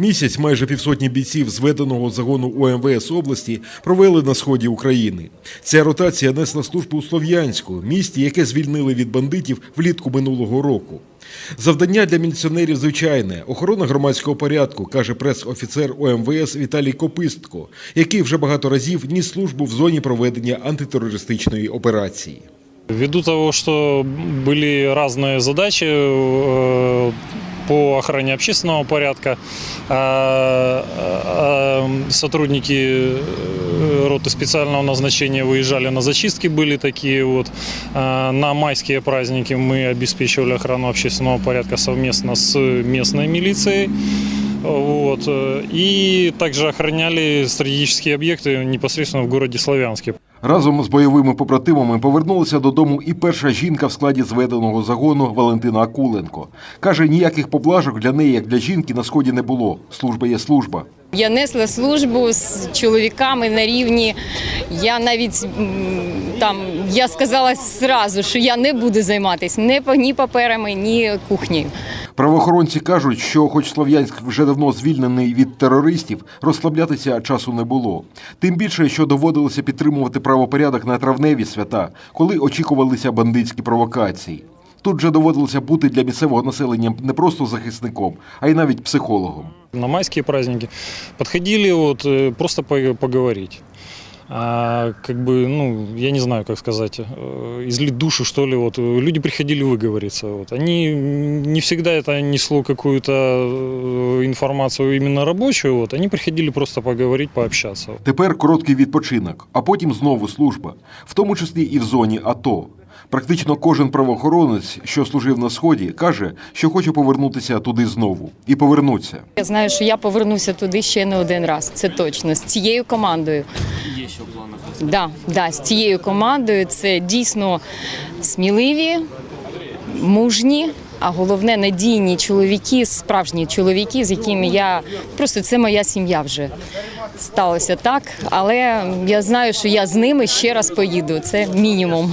Місяць майже півсотні бійців зведеного загону УМВС області провели на сході України. Ця ротація несла службу у Слов'янську, місті, яке звільнили від бандитів влітку минулого року. Завдання для міліціонерів звичайне охорона громадського порядку, каже прес-офіцер ОМВС Віталій Копистко, який вже багато разів ніс службу в зоні проведення антитерористичної операції. Ввиду того, что были разные задачи э, по охране общественного порядка, а, а, сотрудники э, роты специального назначения выезжали на зачистки, были такие вот. А, На майские праздники мы обеспечивали охрану общественного порядка совместно с местной милицией. Вот. э, И также охраняли стратегические объекты непосредственно в городе Славянске. Разом з бойовими побратимами повернулася додому і перша жінка в складі зведеного загону Валентина Акуленко. Каже, ніяких поблажок для неї, як для жінки, на сході не було. Служба є служба. Я несла службу з чоловіками на рівні. Я навіть м, там я сказала зразу, що я не буду займатися ні, па- ні паперами, ні кухнею. Правоохоронці кажуть, що, хоч Слов'янськ вже давно звільнений від терористів, розслаблятися часу не було. Тим більше, що доводилося підтримувати правопорядок на травневі свята, коли очікувалися бандитські провокації. Тут же доводилося бути для місцевого населення не просто захисником, а й навіть психологом. на майские праздники подходили вот э, просто по- поговорить А, как бы, ну, я не знаю, как сказать, э, излить душу, что ли, вот. Люди приходили выговориться, вот. Они не всегда это несло какую-то э, информацию именно рабочую, вот. Они приходили просто поговорить, пообщаться. Тепер короткий відпочинок, а потім знову служба, в тому числі і в зоні АТО. Практично кожен правоохоронець, що служив на сході, каже, що хоче повернутися туди знову і повернуться. Я знаю, що я повернуся туди ще не один раз. Це точно з цією командою. Є ще в планах. Да, да, з цією командою це дійсно сміливі, мужні, а головне надійні чоловіки, справжні чоловіки, з якими я просто це моя сім'я вже сталося так. Але я знаю, що я з ними ще раз поїду. Це мінімум.